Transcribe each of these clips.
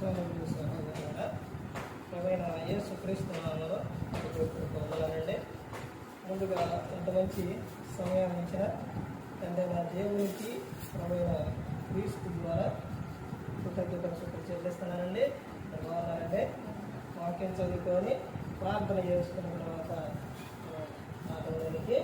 సోదరుడు సహోదరులారా ప్రవీణ యేసు క్రీస్తు నామములో పొందాలండి ముందుగా ఇంత మంచి సమయం ఇచ్చిన అంటే నా దేవునికి ప్రవీణ క్రీస్తు ద్వారా కృతజ్ఞతలు శుభ్రం చెల్లిస్తున్నానండి. బాగున్నారండి వాక్యం చదువుకొని ప్రార్థన చేసుకున్న తర్వాత ఆటోలోనికి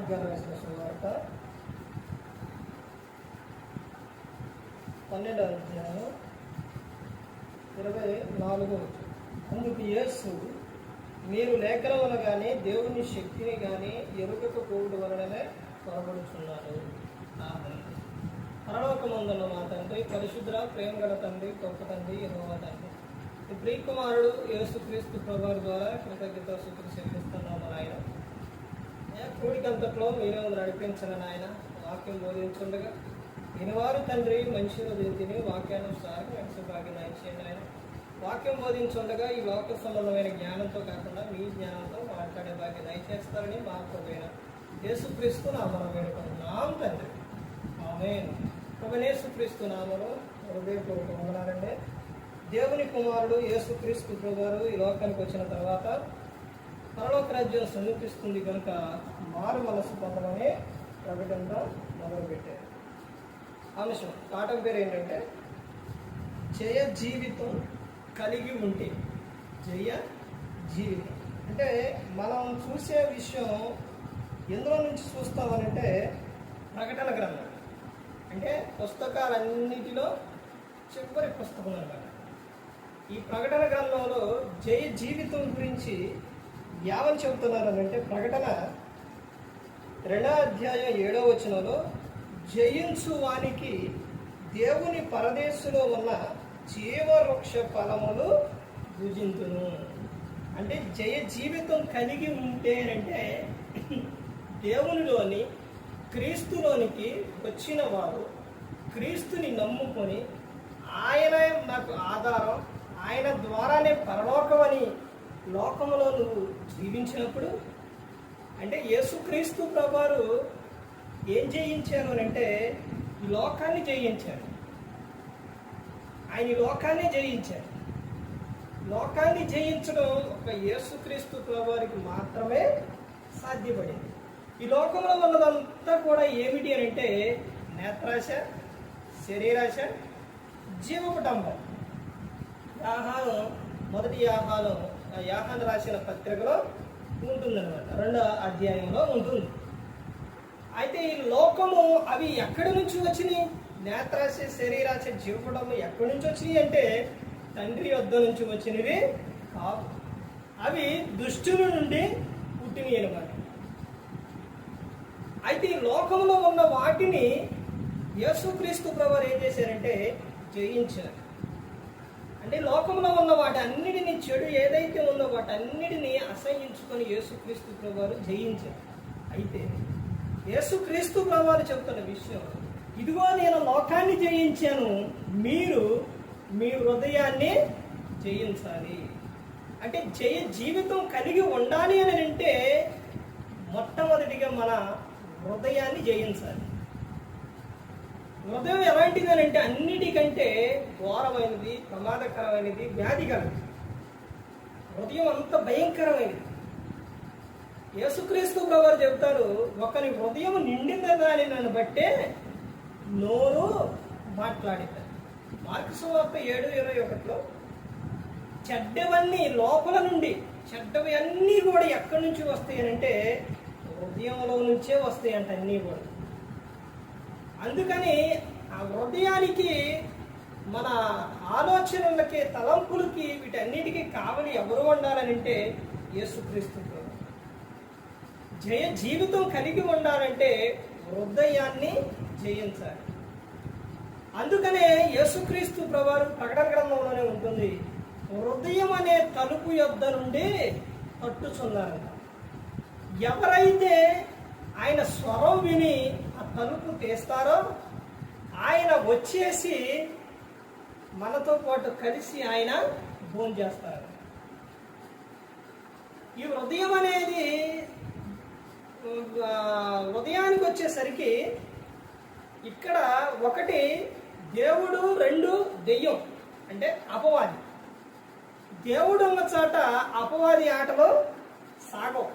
మార్గాలు రాసిన సువార్త పన్నెండవ అధ్యాయం ఇరవై నాలుగు అందుకు యేసు మీరు లేఖనములు కానీ దేవుని శక్తిని కానీ ఎరుగకపోవడం వలననే పొరబడుచున్నారు పరలోకమందున్న మా తండ్రి పరిశుద్ర ప్రేమ గల తండ్రి గొప్ప తండ్రి ఎన్నో తండ్రి. ఈ ప్రియకుమారుడు యేసుక్రీస్తు ప్రభు ద్వారా కృతజ్ఞత సూత్ర చెల్లిస్తున్నాము కూడికంతట్లో మీరే నడిపించిన నాయన. వాక్యం బోధించుండగా వినివారు తండ్రి మనుషులు తిని వాక్యానుసారం నడిచిబాగి నడిచేయండి ఆయన వాక్యం బోధించుండగా ఈ లోక సంబంధమైన జ్ఞానంతో కాకుండా మీ జ్ఞానంతో మాట్లాడే భాగ్యం దయచేస్తారని మా ప్రభుత్వ యేసుక్రీస్తు నామను వేడుకుంటున్నాం తండ్రి. ఆమె యేసుక్రీస్తు నామను హృదయపూర్వక వందనాలండి దేవుని కుమారుడు యేసుక్రీస్తు గారు ఈ లోకానికి వచ్చిన తర్వాత పరలోక రాజ్యం సమీపిస్తుంది కనుక మారు మనసు పొందమని ప్రకటనలో మొదలుపెట్టారు. అంశం పాఠం పేరు ఏంటంటే జయ జీవితం కలిగి ఉంటే జయ జీవితం. అంటే మనం చూసే విషయం ఎందులో నుంచి చూస్తామనంటే ప్రకటన గ్రంథం. అంటే పుస్తకాలన్నిటిలో చివరి పుస్తకం అన్నమాట. ఈ ప్రకటన గ్రంథంలో జయ జీవితం గురించి యావని చెబుతున్నారు అంటే ప్రకటన రెండో అధ్యాయం ఏడో వచనంలో జయించు వానికి దేవుని పరదేశులో ఉన్న జీవవృక్ష ఫలములు భుజింతును. అంటే జయ జీవితం కలిగి ఉంటేనంటే దేవునిలోని క్రీస్తులోనికి వచ్చిన వారు క్రీస్తుని నమ్ముకొని ఆయన నాకు ఆధారం ఆయన ద్వారానే పరలోకమని లోకంలో నువ్వు జీవించినప్పుడు అంటే యేసుక్రీస్తు ప్రభువారు ఏం జయించారు అని అంటే ఈ లోకాన్ని జయించారు. ఆయన ఈ లోకాన్ని జయించారు. లోకాన్ని జయించడం ఒక యేసుక్రీస్తు ప్రభువారికి మాత్రమే సాధ్యపడింది. ఈ లోకంలో ఉన్నదంతా కూడా ఏమిటి అని అంటే నేత్రాశ శరీరాశ జీవకుటంబం ఆహారం మొదటి ఆహారం యాహాను రాసిన పత్రికలో ఉంటుందన్నమాట. రెండో అధ్యాయంలో ఉంటుంది. అయితే ఈ లోకము అవి ఎక్కడి నుంచి వచ్చినాయి? నేత్రాశ శరీరాశ జీవపడము ఎక్కడి నుంచి వచ్చినాయి అంటే తండ్రి వద్ద నుంచి వచ్చినవి కావు. అవి దుష్టుల నుండి పుట్టినవి అనమాట అయితే ఈ లోకంలో ఉన్న వాటిని యేసుక్రీస్తు ప్రభు ఏం చేశారంటే జయించారు. అంటే లోకంలో ఉన్న వాటి అన్నిటిని చెడు ఏదైతే ఉందో వాటి అన్నిటిని అసహించుకొని యేసుక్రీస్తు ప్రభువారు జయించారు. అయితే యేసుక్రీస్తు ప్రభువారు చెబుతున్న విషయం ఇదిగో నేను లోకాన్ని జయించాను మీరు మీ హృదయాన్ని జయించాలి. అంటే జయ జీవితం కలిగి ఉండాలి అని అంటే మొట్టమొదటిగా మన హృదయాన్ని జయించాలి. హృదయం ఎలాంటిది అని అంటే అన్నిటికంటే ఘోరమైనది ప్రమాదకరమైనది వ్యాధికరమైనది. హృదయం అంత భయంకరమైనది. యేసుక్రీస్తు ప్రభు చెప్తారు ఒకరి హృదయం నిండిందా దాని నన్ను బట్టే నోరు మాట్లాడితారు మార్క్స్ వార్త ఏడు ఇరవై ఒకటిలో చెడ్డవన్నీ లోపల నుండి చెడ్డవి అన్నీ కూడా ఎక్కడి నుంచి వస్తాయి? అంటే హృదయంలో నుంచే వస్తాయంట అన్నీ కూడా. అందుకని ఆ హృదయానికి మన ఆలోచనలకి తలంపులకి వీటన్నిటికీ కావలి ఎవరు ఉండాలని అంటే యేసుక్రీస్తు జయ జీవితం కలిగి ఉండాలంటే హృదయాన్ని జయించాలి. అందుకనే యేసుక్రీస్తు ప్రభువారు ప్రకటన గ్రంథంలోనే ఉంటుంది హృదయం అనే తలుపు యొద్ద నుండి తట్టుచున్నారంట. ఎవరైతే ఆయన స్వరం విని తలుపు తీస్తారో ఆయన వచ్చేసి మనతో పాటు కలిసి ఆయన భోజనం చేస్తారు. ఈ హృదయం అనేది హృదయానికి వచ్చేసరికి ఇక్కడ ఒకటి దేవుడు రెండు దెయ్యం అంటే అపవాది. దేవుడు ఉన్న చోట అపవాది ఆటలో సాగం.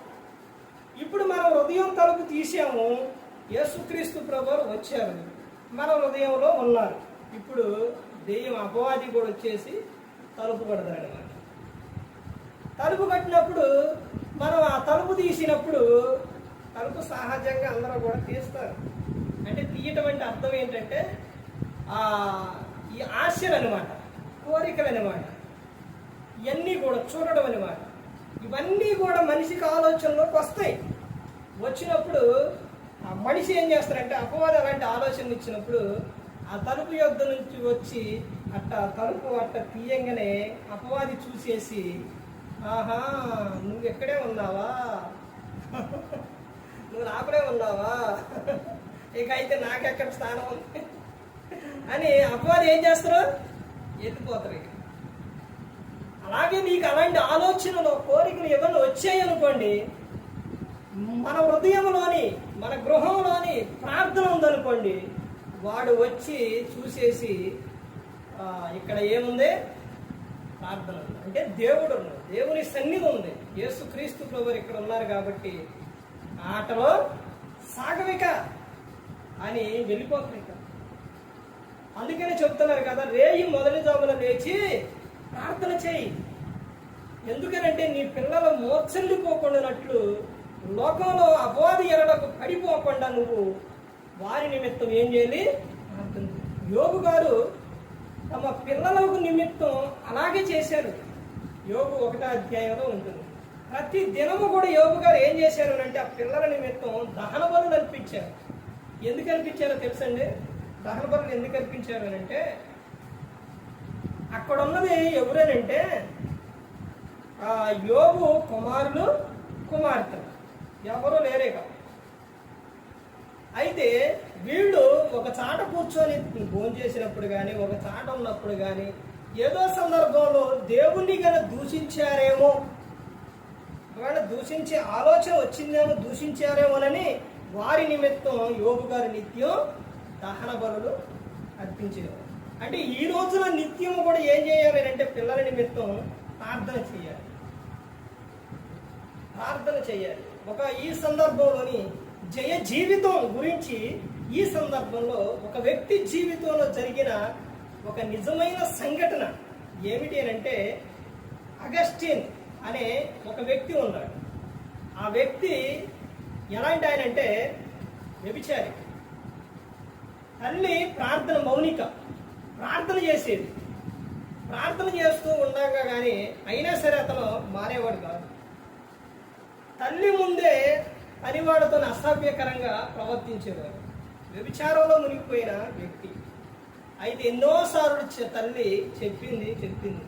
ఇప్పుడు మనం హృదయం తలుపు తీసాము యేసుక్రీస్తు ప్రభువారు వచ్చారు మన హృదయంలో ఉన్నారు. ఇప్పుడు దెయ్యం అపవాది కూడా వచ్చేసి తలుపు కడతాడు అన్నమాట తలుపు కట్టినప్పుడు మనం ఆ తలుపు తీసినప్పుడు తలుపు సహజంగా అందరూ కూడా తీస్తారు. అంటే తీయటం అంటే అర్థం ఏంటంటే ఆ ఈ ఆశలు అనమాట కోరికలు అనమాట ఇవన్నీ కూడా చూడడం అనమాట ఇవన్నీ కూడా మనిషికి ఆలోచనలోకి వస్తాయి. వచ్చినప్పుడు ఆ మనిషి ఏం చేస్తారంటే అపవాదం అలాంటి ఆలోచన ఇచ్చినప్పుడు ఆ తలుపు యొద్ద నుంచి వచ్చి అట్ట తలుపు అట్ట తీయంగానే అపవాది చూసేసి ఆహా నువ్వు ఎక్కడే ఉన్నావా? నువ్వు నాకుడే ఉన్నావా? ఇక అయితే నాకెక్కడ స్థానం ఉంది? అని అపవాది ఏం చేస్తారు? ఎత్తిపోతారు ఇక. అలాగే నీకు అలాంటి ఆలోచనలు కోరికలు ఏమైనా వచ్చాయి అనుకోండి మన హృదయంలోని మన గృహంలోని ప్రార్థన ఉందనుకోండి వాడు వచ్చి చూసేసి ఇక్కడ ఏముంది? ప్రార్థన ఉంది అంటే దేవుడు ఉన్నాడు దేవుని సన్నిధి ఉంది. యేసు క్రీస్తు ప్రభు ఇక్కడ ఉన్నారు కాబట్టి ఆటలో సాగవిక అని వెళ్ళిపోతుంది అందుకనే చెప్తున్నారు కదా రేయి మొదటి జామున లేచి ప్రార్థన చేయి. ఎందుకనంటే నీ పిల్లలు మోచల్లిపోకుండానట్లు లోకంలో అబోధి ఎరడకు పడిపోకుండా నువ్వు వారి నిమిత్తం ఏం చేయాలి? యోగు గారు తమ పిల్లలకు నిమిత్తం అలాగే చేశారు. యోగు ఒకటో అధ్యాయంలో ఉంటుంది. ప్రతి దినము కూడా యోగు గారు ఏం చేశారు అంటే ఆ పిల్లల నిమిత్తం దహన బలు అనిపించారు ఎందుకు అనిపించారో తెలుసండి? దహన బలు ఎందుకు అనిపించారు అని అంటే అక్కడ ఉన్నది ఎవరేనంటే ఆ యోగు కుమారులు కుమార్తెలు. ఎవరూ లేరే కాదు. అయితే వీళ్ళు ఒక చాట కూర్చొని భోజనం చేసినప్పుడు కానీ ఒక చాట ఉన్నప్పుడు కానీ ఏదో సందర్భంలో దేవుణ్ణి గన దూషించారేమో ఒకవేళ దూషించే ఆలోచన వచ్చిందేమో దూషించారేమోనని వారి నిమిత్తం యోగు గారు నిత్యం దహన బలులు అర్పించేవారు. అంటే ఈ రోజున నిత్యం కూడా ఏం చేయాలి అంటే పిల్లల నిమిత్తం ప్రార్థన చేయాలి. ప్రార్థన చేయాలి. ఒక ఈ సందర్భంలోని జయ జీవితం గురించి ఈ సందర్భంలో ఒక వ్యక్తి జీవితంలో జరిగిన ఒక నిజమైన సంఘటన ఏమిటి అని అంటే అగస్టిన్ అనే ఒక వ్యక్తి ఉన్నాడు. ఆ వ్యక్తి ఎలాంటి ఆయన అంటే వ్యభిచారి. తల్లి ప్రార్థన మౌనిక. ప్రార్థన చేసేది. ప్రార్థన చేస్తూ ఉండగా కానీ అయినా సరే అతను మారేవాడు కాదు. తల్లి ముందే పనివాడితో అసభ్యకరంగా ప్రవర్తించేవారు. వ్యభిచారంలో మునిగిపోయిన వ్యక్తి. అయితే ఎన్నోసార్లు తల్లి చెప్పింది చెప్పింది.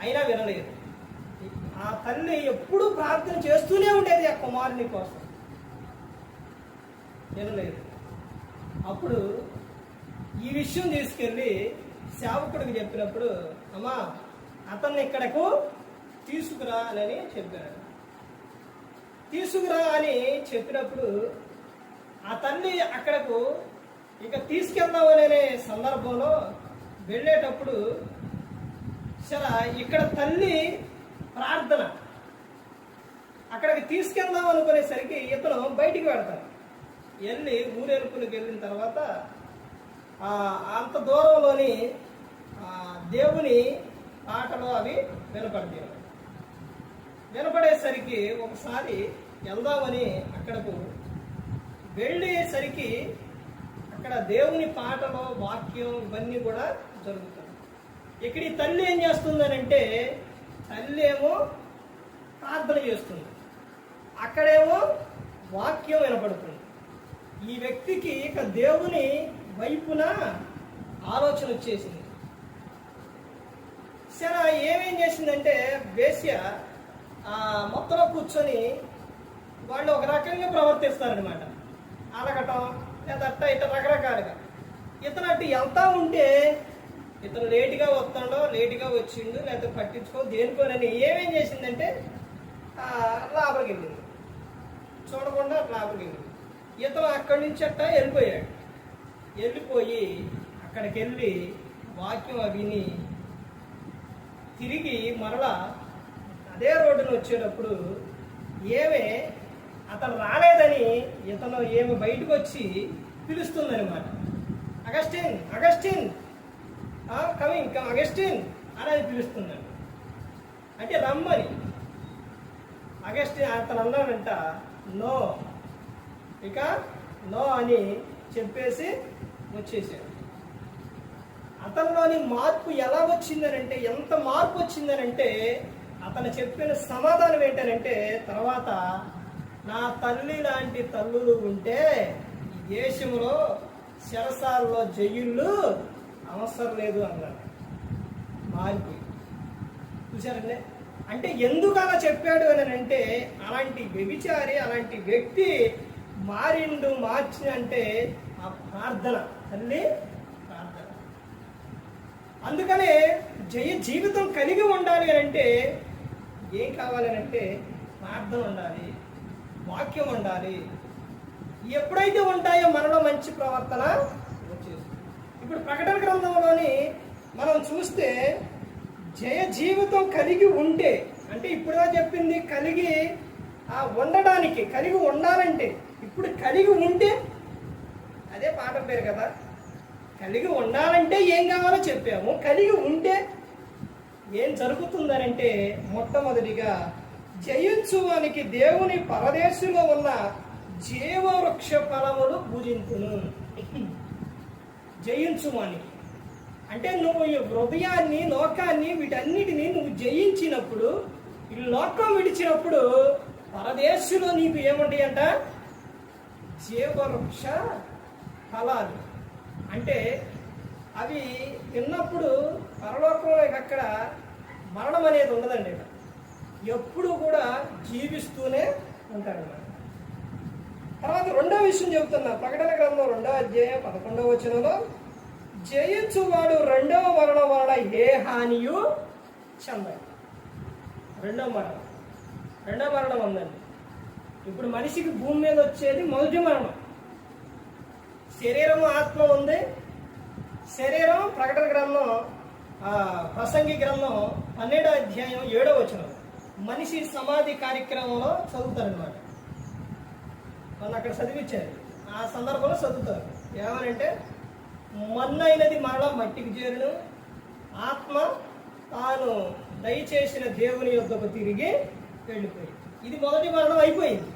అయినా వినలేదు. ఆ తల్లి ఎప్పుడూ ప్రార్థన చేస్తూనే ఉండేది ఆ కుమారుని కోసం. వినలేదు. అప్పుడు ఈ విషయం తీసుకెళ్ళి సేవకుడికి చెప్పినప్పుడు అమ్మా అతన్ని ఇక్కడకు తీసుకురా అని చెప్పాడు. తీసుకురా అని చెప్పినప్పుడు ఆ తల్లి అక్కడకు ఇక తీసుకెళ్దామనే సందర్భంలో వెళ్ళేటప్పుడు సరే ఇక్కడ తల్లి ప్రార్థన. అక్కడికి తీసుకెళ్దాం అనుకునేసరికి ఇతను బయటికి వెళ్తాడు. వెళ్ళి ఊరేలుపులకు వెళ్ళిన తర్వాత అంత దూరంలోని దేవుని పాటలు అవి వినపడతాయి. వినపడేసరికి ఒకసారి వెళ్దామని అక్కడకు వెళ్ళేసరికి అక్కడ దేవుని పాటలు వాక్యం ఇవన్నీ కూడా జరుగుతాయి. ఇక్కడ ఈ తల్లి ఏం చేస్తుందనంటే తల్లి ఏమో ప్రార్థన చేస్తుంది. అక్కడేమో వాక్యం వినపడుతుంది. ఈ వ్యక్తికి ఇక దేవుని వైపున ఆలోచన వచ్చేసింది. సరే ఏమేం చేసిందంటే వేశ్య మొత్తం మొత్తంలో కూర్చొని వాళ్ళు ఒక రకంగా ప్రవర్తిస్తారనమాట అలగటం లేదా అట్ట ఇట్ట రకరకాలుగా. ఇతను అటు ఎంత ఉంటే ఇతను లేటుగా వస్తాడో లేటుగా వచ్చిండు లేకపోతే పట్టించుకో దేనికోనని ఏమేం చేసిందంటే ఆ, వెళ్ళింది. చూడకుండా లోపలికి వెళ్ళింది. ఇతను అక్కడి నుంచి అట్ట వెళ్ళిపోయాడు. వెళ్ళిపోయి అక్కడికి వెళ్ళి వాక్యం విని తిరిగి మరలా అదే రోడ్డున వచ్చేటప్పుడు ఏమే అతను రాలేదని ఇతను ఏమి బయటకు వచ్చి పిలుస్తుందనమాట Augustine Augustine coming come Augustine అని అది పిలుస్తున్నాడు అంటే రమ్మని. అగస్టిన్ అతను అన్నాడంట నో ఇక నో అని చెప్పేసి వచ్చేసాడు. అతనిలోని మార్పు ఎలా వచ్చిందనంటే ఎంత మార్పు వచ్చిందనంటే అతను చెప్పిన సమాధానం ఏంటనంటే తర్వాత నా తల్లి లాంటి తల్లులు ఉంటే ఈ దేశంలో శరసాలలో జైళ్ళు అవసరం లేదు అన్నాడు. మార్పు. చూసారండి అంటే ఎందుకు అలా చెప్పాడు అని అంటే అలాంటి వ్యభిచారి అలాంటి వ్యక్తి మారిండు మార్చి అంటే ఆ ప్రార్థన. తల్లి ప్రార్థన. అందుకనే జయ జీవితం కలిగి ఉండాలి అని అంటే ఏం కావాలనంటే ప్రార్థన ఉండాలి వాక్యం ఉండాలి. ఎప్పుడైతే ఉంటాయో మనలో మంచి ప్రవర్తన వచ్చేస్తుంది. ఇప్పుడు ప్రకటన గ్రంథంలోని మనం చూస్తే జయ జీవితం కలిగి ఉంటే అంటే ఇప్పుడుగా చెప్పింది కలిగి ఆ ఉండడానికి కలిగి ఉండాలంటే ఇప్పుడు కలిగి ఉంటే అదే పాట పేరు కదా కలిగి ఉండాలంటే ఏం కావాలో చెప్పాము. కలిగి ఉంటే ఏం జరుగుతుందనంటే మొట్టమొదటిగా జయించువానికి దేవుని పరదేశంలో ఉన్న జీవవృక్ష ఫలములు పూజించును జయించువానికి. అంటే నువ్వు ఈ హృదయాన్ని లోకాన్ని వీటన్నిటిని నువ్వు జయించినప్పుడు ఈ లోకం విడిచినప్పుడు పరదేశంలో నీకు ఏముంటాయంట జీవవృక్ష ఫలాలు. అంటే అవి తిన్నప్పుడు పరలోకంలో అక్కడ మరణం అనేది ఉండదండి ఇక. ఎప్పుడు కూడా జీవిస్తూనే ఉంటాడన్నమాట తర్వాత రెండో విషయం చెబుతున్నా. ప్రకటన గ్రంథం రెండో అధ్యాయం పదకొండవ వచనంలో జయించువాడు రెండవ మరణం వలన ఏ హానియు చెందడు రెండవ మరణం. రెండవ మరణం ఉందండి. ఇప్పుడు మనిషికి భూమి మీద వచ్చేది మొదటి మరణం. శరీరము ఆత్మ ఉంది. శరీరం ప్రకటన గ్రంథం ఆ, ప్రసంగి గ్రంథం పన్నెండో అధ్యాయం ఏడో వచనం. మనిషి సమాధి కార్యక్రమంలో చదువుతారనమాట వాళ్ళు అక్కడ చదివించారు. ఆ సందర్భంలో చదువుతారు. ఏమనంటే మన్నైనది మరలా మట్టికి చేరును. ఆత్మ తాను దయచేసిన దేవుని యొక్కకు తిరిగి వెళ్ళిపోయింది. ఇది మొదటి మరణం అయిపోయింది.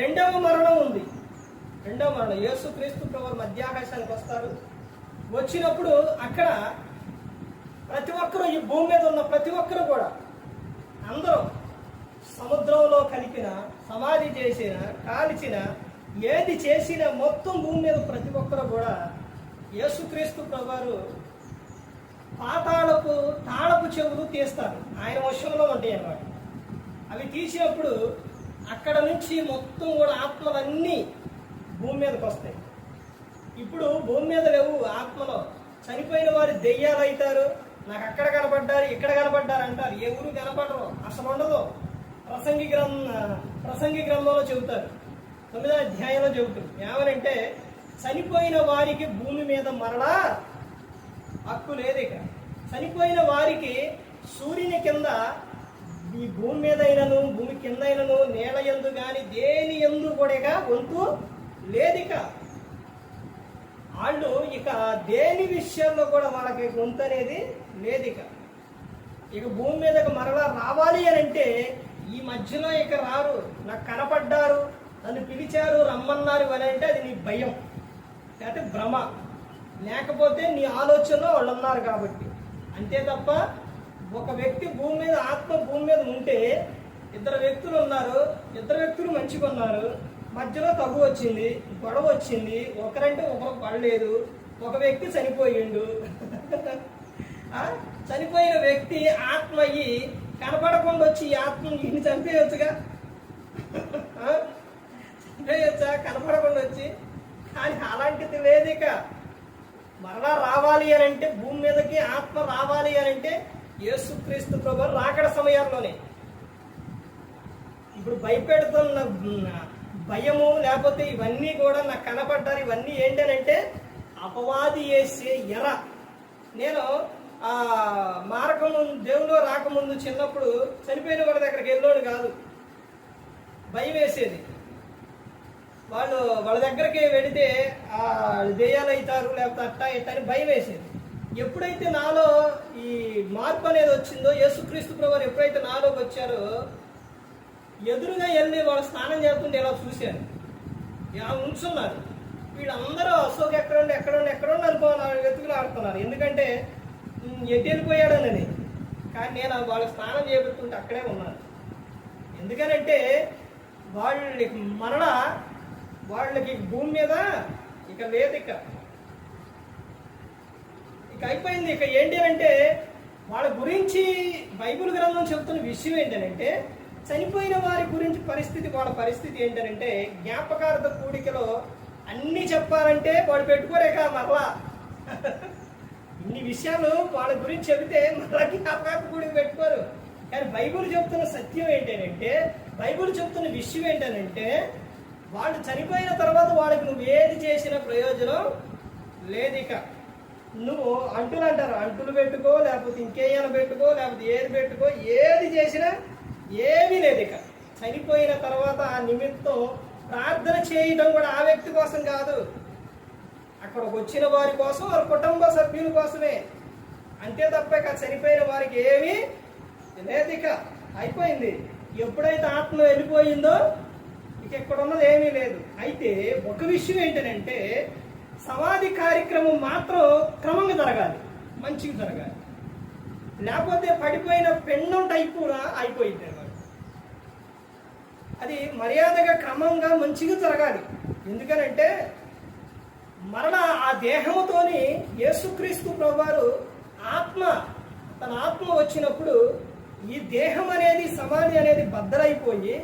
రెండవ మరణం ఉంది. రెండవ మరణం. యేసు క్రీస్తు ప్రభు మధ్యాకాశానికి వస్తారు. వచ్చినప్పుడు అక్కడ ప్రతి ఒక్కరూ ఈ భూమి మీద ఉన్న ప్రతి ఒక్కరు కూడా అందరూ సముద్రంలో కలిపిన సమాధి చేసిన కాల్చిన ఏది చేసిన మొత్తం భూమి మీద ప్రతి ఒక్కరు కూడా యేసుక్రీస్తు ప్రభువారు పాతాళపు తాళపు చెవులు తీస్తారు. ఆయన వశంలో ఉంటాయి అన్నమాట. అవి తీసినప్పుడు అక్కడ నుంచి మొత్తం కూడా ఆత్మలన్నీ భూమి మీదకి వస్తాయి. ఇప్పుడు భూమి మీద లేవు ఆత్మలో. చనిపోయిన వారు దెయ్యాలు అవుతారు. నాకు అక్కడ కనపడ్డారు ఇక్కడ కనపడ్డారు అంటారు. ఎవరు కనపడరు అసలు ఉండదు. ప్రసంగి గ్రంథ ప్రసంగి గ్రంథంలో చెబుతారు. తొమ్మిదో అధ్యాయంలో చెబుతారు ఏమనంటే చనిపోయిన వారికి భూమి మీద మరలా హక్కు లేదు ఇక. చనిపోయిన వారికి సూర్యుని కింద ఈ భూమి మీద అయినను భూమి కింద అయినను నేల ఎందు కానీ దేని ఎందు కూడా వంతు లేదిక వాళ్ళు ఇక దేని విషయంలో కూడా వాళ్ళకి గొంతు అనేది లేదు ఇక. ఇక భూమి మీదకి మరలా రావాలి అని అంటే ఈ మధ్యలో ఇక రారు నాకు కనపడ్డారు నన్ను పిలిచారు రమ్మన్నారు అని అంటే అది నీ భయం. లేకపోతే భ్రమ. లేకపోతే నీ ఆలోచనలో వాళ్ళు ఉన్నారు కాబట్టి. అంతే తప్ప ఒక వ్యక్తి భూమి మీద ఆత్మ భూమి మీద ఉంటే ఇద్దరు వ్యక్తులు ఉన్నారు ఇద్దరు వ్యక్తులు మంచిగా ఉన్నారు మధ్యలో తగు వచ్చింది గొడవ వచ్చింది ఒకరంటే ఒకరు పడలేదు ఒక వ్యక్తి చనిపోయిండు. చనిపోయిన వ్యక్తి ఆత్మ అయ్యి కనపడకుండా వచ్చి ఈ ఆత్మని ఇన్ని చనిపోయొచ్చా కనపడకుండా వచ్చి? కానీ అలాంటిది వేదిక మరలా రావాలి అని అంటే భూమి మీదకి ఆత్మ రావాలి అని అంటే యేసుక్రీస్తు ప్రభు రాకడ సమయాల్లోనే. ఇప్పుడు భయపెడుతున్న భయము లేకపోతే ఇవన్నీ కూడా నాకు కనపడ్డారు. ఇవన్నీ ఏంటనంటే అపవాది వేసే ఎర. నేను ఆ మార్గం దేవుడు రాకముందు చిన్నప్పుడు చనిపోయిన వాళ్ళ దగ్గరికి వెళ్ళోడు కాదు. భయం వేసేది. వాళ్ళు వాళ్ళ దగ్గరికి వెళితే ఆ దెయ్యాలు అవుతారు లేకపోతే అట్టా ఇట్టా అని భయం వేసేది. ఎప్పుడైతే నాలో ఈ మార్పు అనేది వచ్చిందో యేసుక్రీస్తు ప్రభు ఎప్పుడైతే నాలోకి వచ్చారో ఎదురుగా వెళ్ళి వాళ్ళు స్నానం చేస్తుంటే ఇలా చూశాను. ఇలా ఉంచున్నారు వీళ్ళందరూ అశోక్ ఎక్కడుండి ఎక్కడుండి ఎక్కడుండి అనుకోవాలి వెతుకులు ఆడుతున్నారు. ఎందుకంటే ఎటు వెళ్ళిపోయాడనని కానీ నేను వాళ్ళ స్నానం చేపెడుతుంటే అక్కడే ఉన్నాను. ఎందుకనంటే వాళ్ళకి మరణ వాళ్ళకి భూమి మీద ఇక లేదు ఇక ఇక అయిపోయింది. ఇక ఏంటి అంటే వాళ్ళ గురించి బైబిల్ గ్రంథం చెబుతున్న విషయం ఏంటంటే చనిపోయిన వారి గురించి పరిస్థితి వాళ్ళ పరిస్థితి ఏంటంటే జ్ఞాపకార్థ కూడికలో అన్ని చెప్పాలంటే వాడు పెట్టుకోలేక మరలా. ఇన్ని విషయాలు వాళ్ళ గురించి చెబితే మరలా జ్ఞాపకార్థ కూడిక పెట్టుకోరు. కానీ బైబుల్ చెప్తున్న సత్యం ఏంటంటే బైబుల్ చెప్తున్న విషయం ఏంటంటే వాళ్ళు చనిపోయిన తర్వాత వాళ్ళకి నువ్వు ఏది చేసిన ప్రయోజనం లేదు ఇక నువ్వు అంటులు అంటారు అంటులు పెట్టుకో లేకపోతే ఇంకేమైనా పెట్టుకో లేకపోతే ఏది పెట్టుకో ఏది చేసినా ఏమీ లేదు ఇక. చనిపోయిన తర్వాత ఆ నిమిత్తం ప్రార్థన చేయడం కూడా ఆ వ్యక్తి కోసం కాదు. అక్కడికి వచ్చిన వారి కోసం వారి కుటుంబ సభ్యుల కోసమే. అంతే తప్ప ఇక చనిపోయిన వారికి ఏమీ లేదు ఇక. అయిపోయింది. ఎప్పుడైతే ఆత్మ వెళ్ళిపోయిందో ఇక ఇక్కడ ఉన్నది ఏమీ లేదు. అయితే ఒక విషయం ఏంటంటే సమాధి కార్యక్రమం మాత్రం క్రమంగా జరగాలి. మంచిగా జరగాలి. లేకపోతే పడిపోయిన పెండం కూడా అయిపోయింది. అన్నమాట అది మర్యాదగా క్రమంగా మంచిగా జరగాలి. ఎందుకనంటే మరణ ఆ దేహముతోని యేసుక్రీస్తు ప్రభువారు ఆత్మ తన ఆత్మ వచ్చినప్పుడు ఈ దేహం అనేది సమాధి అనేది బద్దలైపోయి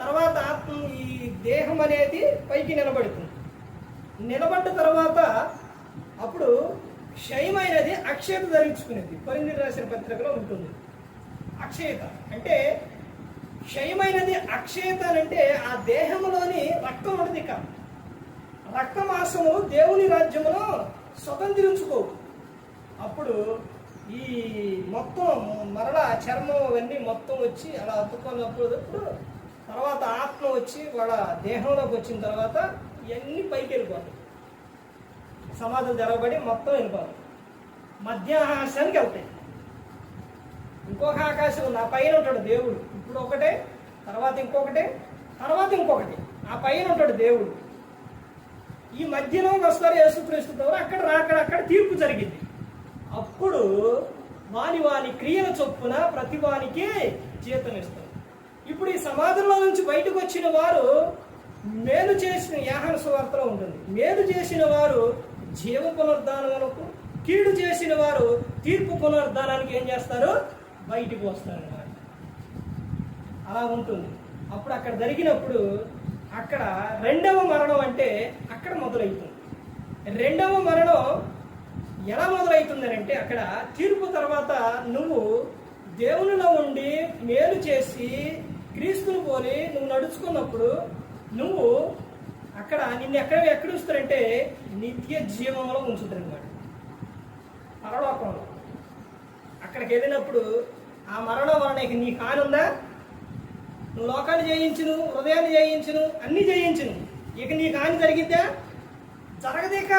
తర్వాత ఆత్మ ఈ దేహం అనేది పైకి నిలబడుతుంది. నిలబడ్డ తర్వాత అప్పుడు క్షయమైనది అక్షయత ధరించుకునేది. పరిణితి రాసిన పత్రికలో ఉంటుంది. అక్షయత అంటే క్షయమైనది అక్షయత అంటే ఆ దేహంలోని రక్తం ఉన్నది కాదు రక్తమాసము దేవుని రాజ్యములో స్వతంత్రించుకో అప్పుడు ఈ మొత్తం మరలా చర్మం అవన్నీ మొత్తం వచ్చి అలా అతుక్కున్నప్పుడు తర్వాత ఆత్మ వచ్చి వాళ్ళ దేహంలోకి వచ్చిన తర్వాత ఇవన్నీ పైకి వెళ్ళిపోతాయి. సమాధులు జరగబడి మొత్తం వెళ్ళిపోతాయి. మధ్య వెళ్తాయి. ఇంకొక ఆకాశం నా పైన ఉంటాడు దేవుడు. ఇప్పుడు ఒకటే తర్వాత ఇంకొకటే తర్వాత ఇంకొకటి. ఆ పైన ఉంటాడు దేవుడు. ఈ మధ్యలోకి వస్తారు యేసుక్రీస్తు అక్కడ రాకడ అక్కడ తీర్పు జరిగింది. అప్పుడు వాని వాని క్రియల చొప్పున ప్రతి వానికి జీతమిస్తారు ఇప్పుడు ఈ సమాధుల్లో నుంచి బయటకు వచ్చిన వారు మేలు చేసిన యాహన సువార్తలో ఉంటుంది. మేలు చేసిన వారు జీవ పునరుద్ధానములకు కీడు చేసిన వారు తీర్పు పునరుద్ధానానికి ఏం చేస్తారు? బయటికి వస్తారన్నమాట. అలా ఉంటుంది. అప్పుడు అక్కడ జరిగినప్పుడు అక్కడ రెండవ మరణం అంటే అక్కడ మొదలవుతుంది రెండవ మరణం ఎలా మొదలవుతుందని అంటే అక్కడ తీర్పు తర్వాత నువ్వు దేవునిలో ఉండి మేలు చేసి క్రీస్తుని పోలి నువ్వు నడుచుకున్నప్పుడు నువ్వు అక్కడ నిన్ను ఎక్కడ ఎక్కడ ఉంచుతారంటే నిత్య జీవంలో ఉంచుతారు అనమాట పరలోకంలో. అక్కడికి వెళ్ళినప్పుడు ఆ మరణం వలన ఇక నీ కానుందా నువ్వు లోకాన్ని జయించును హృదయాన్ని జయించును అన్ని జయించును. ఇక నీ హాని జరిగిద్దా జరగదేక.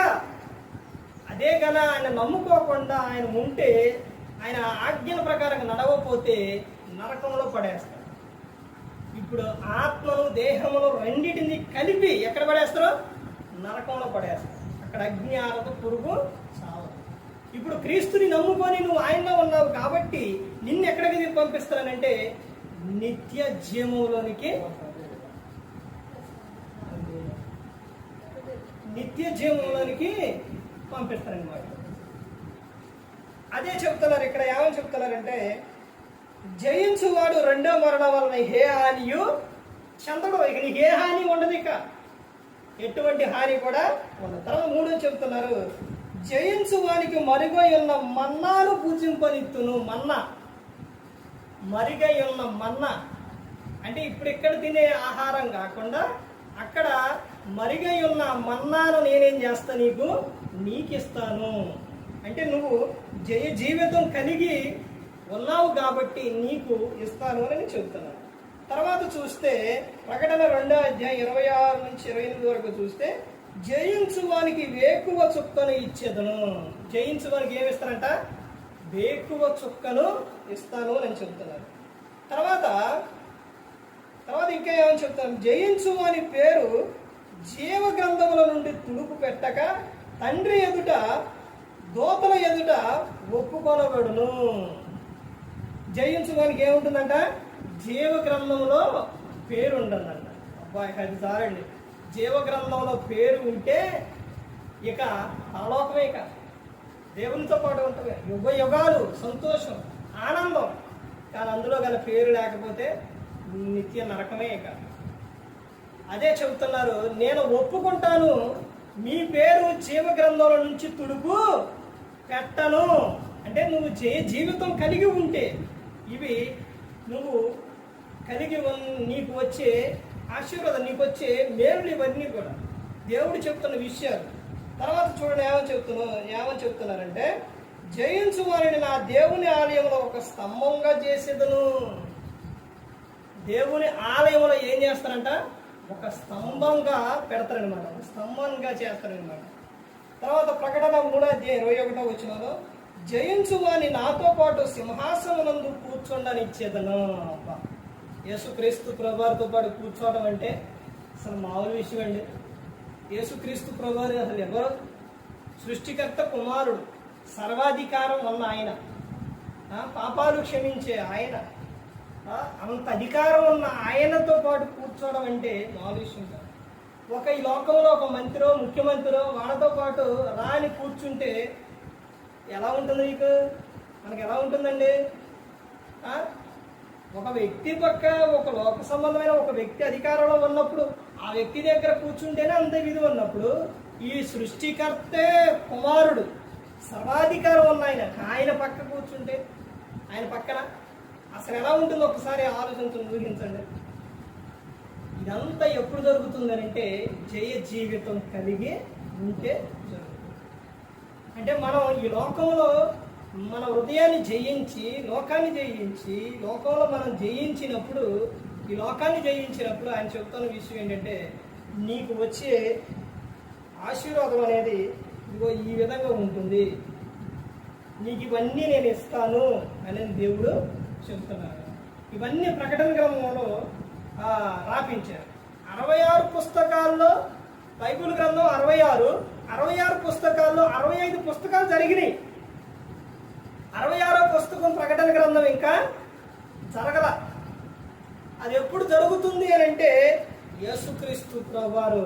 అదే కదా ఆయన నమ్ముకోకుండా ఆయన ఉంటే ఆయన ఆజ్ఞల ప్రకారం నడవకపోతే నరకంలో పడేస్తారు. ఇప్పుడు ఆత్మను దేహమును రెండింటిని కలిపి ఎక్కడ పడేస్తారు? నరకంలో పడేస్తారు. అక్కడ అగ్ని పురుగు ఇప్పుడు క్రీస్తుని నమ్ముకొని నువ్వు ఆయనలో ఉన్నావు కాబట్టి నిన్ను ఎక్కడికి పంపిస్తానంటే నిత్య జీవంలోనికి నిత్య జీవంలోనికి పంపిస్తారనమాట అదే చెప్తున్నారు ఇక్కడ ఏమని చెప్తున్నారంటే జయించువాడు రెండో మరణం వలన హే హానియు చెందడు. ఇక నీకు ఏ హాని ఉండదు ఇక. ఎటువంటి హాని కూడా ఉండదు. తర్వాత మూడో చెప్తున్నారు జయించువానికి వానికి ఉన్న మన్నాను పూజింపనిత్తును మన్నా. మరిగై ఉన్న మన్నా. అంటే ఇప్పుడు ఇక్కడ తినే ఆహారం కాకుండా అక్కడ మరిగై ఉన్న మన్నాను నేనేం చేస్తా నీకు? నీకిస్తాను. అంటే నువ్వు జయ జీవితం కలిగి ఉన్నావు కాబట్టి నీకు ఇస్తాను అని చెబుతున్నాను. తర్వాత చూస్తే ప్రకటన రెండో అధ్యాయం ఇరవై ఆరు నుంచి ఇరవై ఎనిమిది వరకు చూస్తే జయించువానికి వేకువ చుక్కను ఇచ్చేదను. జయించువానికి ఏమి ఇస్తారంట? వేకువ చుక్కను ఇస్తాను అని చెబుతున్నారు. తర్వాత తర్వాత ఇంకా ఏమని చెప్తాను జయించు అని పేరు జీవ గ్రంథముల నుండి తుడుపు పెట్టక తండ్రి ఎదుట దోతల ఎదుట ఒప్పుకొనబడును. జయించు వానికి ఏముంటుందంట? జీవ గ్రంథంలో పేరు ఉంటుందంట అబ్బాయి అది సారండి జీవగ్రంథంలో పేరు ఉంటే ఇక ఆలోకమే ఇక. దేవునితో పాటు ఉంటుంది. యుగ యుగాలు సంతోషం ఆనందం. కానీ అందులో గల పేరు లేకపోతే నిత్య నరకమే ఇక. అదే చెబుతున్నారు నేను ఒప్పుకుంటాను మీ పేరు జీవ గ్రంథంలో నుంచి తుడుపు పెట్టను. అంటే నువ్వు జీ జీవితం కలిగి ఉంటే ఇవి నువ్వు కలిగి నీకు వచ్చే ఆశీర్వాదం నీకు వచ్చే మేలు ఇవన్నీ కూడా. దేవుడు చెప్తున్న విషయాలు. తర్వాత చూడండి ఏమని చెప్తున్నా ఏమని చెప్తున్నారంటే జయించు వారిని నా దేవుని ఆలయంలో ఒక స్తంభంగా చేసేదను. దేవుని ఆలయంలో ఏం చేస్తారంట? ఒక స్తంభంగా పెడతారనమాట ఒక స్తంభంగా చేస్తారనమాట తర్వాత ప్రకటన కూడా ఇరవై ఒకటో వచ్చినలో జయించు వాని నాతో పాటు సింహాసనమునందు కూర్చోండని ఇచ్చేదను అబ్బా. యేసుక్రీస్తు ప్రభువారితో పాటు కూర్చోవడం అంటే అసలు మామూలు విషయం అండి. యేసుక్రీస్తు ప్రభువారు అసలు ఎవరు? సృష్టికర్త కుమారుడు సర్వాధికారం ఉన్న ఆయన. పాపాలు క్షమించే ఆయన. అంత అధికారం ఉన్న ఆయనతో పాటు కూర్చోవడం అంటే మామూలు విషయం కాదు. ఒక ఈ లోకంలో ఒక మంత్రో ముఖ్యమంత్రో వాళ్ళతో పాటు రాని కూర్చుంటే ఎలా ఉంటుంది మీకు? మనకి ఎలా ఉంటుందండి? ఒక వ్యక్తి పక్క ఒక లోక సంబంధమైన ఒక వ్యక్తి అధికారంలో ఉన్నప్పుడు ఆ వ్యక్తి దగ్గర కూర్చుంటేనే అంత విధి ఉన్నప్పుడు ఈ సృష్టికర్తే కుమారుడు. సర్వాధికారం ఉన్న ఆయన ఆయన పక్క కూర్చుంటే ఆయన పక్కన అసలు ఎలా ఉంటుందో ఒకసారి ఆలోచించండి ఊహించండి. ఇదంతా ఎప్పుడు జరుగుతుందనంటే జయ జీవితం కలిగి ఉంటే జరుగుతుంది. అంటే మనం ఈ లోకంలో మన హృదయాన్ని జయించి లోకాన్ని జయించి లోకంలో మనం జయించినప్పుడు ఈ లోకాన్ని జయించినప్పుడు ఆయన చెప్తున్న విషయం ఏంటంటే నీకు వచ్చే ఆశీర్వాదం అనేది ఇదిగో ఈ విధంగా ఉంటుంది. నీకు ఇవన్నీ నేను ఇస్తాను అనేది దేవుడు చెప్తున్నారు ఇవన్నీ ప్రకటన గ్రంథంలో రాపించారు. అరవై ఆరు పుస్తకాల్లో బైబుల్ గ్రంథం అరవై ఆరు అరవై ఆరు పుస్తకాల్లో అరవై ఐదు పుస్తకాలు జరిగినాయి. అరవై ఆరో పుస్తకం ప్రకటన గ్రంథం ఇంకా జరగల. అది ఎప్పుడు జరుగుతుంది అని అంటే యేసుక్రీస్తు ప్రభువారు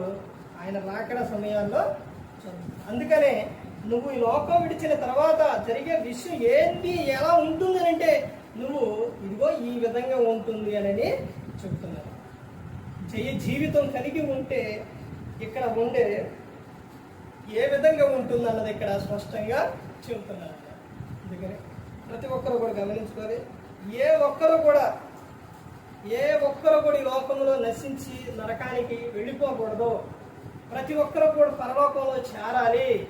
ఆయన రాకడ సమయాల్లో అందుకనే నువ్వు ఈ లోకం విడిచిన తర్వాత జరిగే విషయం ఏంటి ఎలా ఉంటుంది అని అంటే నువ్వు ఇదిగో ఈ విధంగా ఉంటుంది అని చెప్తున్నారు. జయ జీవితం కలిగి ఉంటే ఇక్కడ ఉండే ఏ విధంగా ఉంటుంది అన్నది ఇక్కడ స్పష్టంగా చెబుతున్నారు. అందుకని ప్రతి ఒక్కరు కూడా గమనించుకోవాలి. ఏ ఒక్కరు కూడా ఏ ఒక్కరు కూడా ఈ లోకంలో నశించి నరకానికి వెళ్ళిపోకూడదు. ప్రతి ఒక్కరు కూడా పరలోకంలో చేరాలి.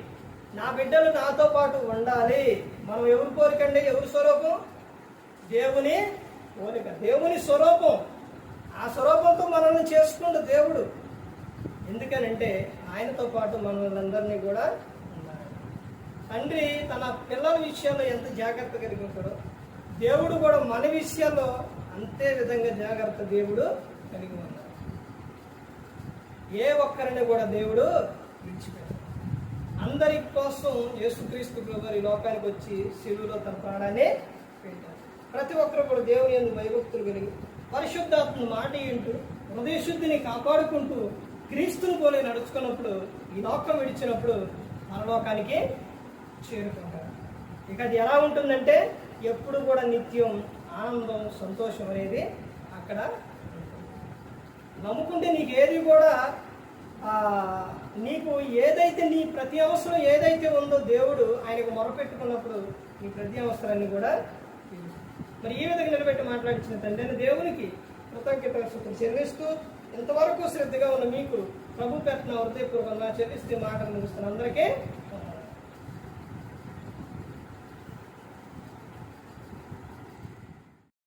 నా బిడ్డలు నాతో పాటు ఉండాలి. మనం ఎవరు కోరికండి ఎవరి స్వరూపం? దేవుని కోరిక. దేవుని స్వరూపం. ఆ స్వరూపంతో మనల్ని చేసుకుండు దేవుడు. ఎందుకనంటే ఆయనతో పాటు మనల్ని కూడా తండ్రి తన పిల్లల విషయాల్లో ఎంత జాగ్రత్త కలిగి ఉంటాడో దేవుడు కూడా మన విషయాల్లో అంతే విధంగా జాగ్రత్త దేవుడు కలిగి ఉన్నాడు ఏ ఒక్కరిని కూడా దేవుడు విడిచిపెట్టాడు. అందరి కోసం యేసుక్రీస్తు ప్రభు ఈ లోకానికి వచ్చి శిలువులో తన ప్రాణాన్ని పెట్టారు ప్రతి ఒక్కరు కూడా దేవుని ఎందుకు భయభక్తులు కలిగి పరిశుద్ధాత్మ మాట వింటూ హృదయశుద్ధిని కాపాడుకుంటూ క్రీస్తుని పోలే నడుచుకున్నప్పుడు ఈ లోకం విడిచినప్పుడు పరలోకానికి చేరుకుంటారు ఇక అది ఎలా ఉంటుందంటే ఎప్పుడు కూడా నిత్యం ఆనందం సంతోషం అనేది అక్కడ ఉంటుంది. నమ్ముకుంటే నీకు ఏది కూడా నీకు ఏదైతే నీ ప్రతి అవసరం ఏదైతే ఉందో దేవుడు ఆయనకు మొరపెట్టుకున్నప్పుడు నీ ప్రతి అవసరాన్ని కూడా మరి ఈ విధంగా నిలబెట్టి మాట్లాడించిన తండ్రి దేవునికి కృతజ్ఞత చెల్లిస్తూ ఇంతవరకు శ్రద్ధగా ఉన్న మీకు ప్రభు పెట్టిన హృదయపూర్వకంగా చెల్లిస్తే మాటలు ముగిస్తున్న అందరికీ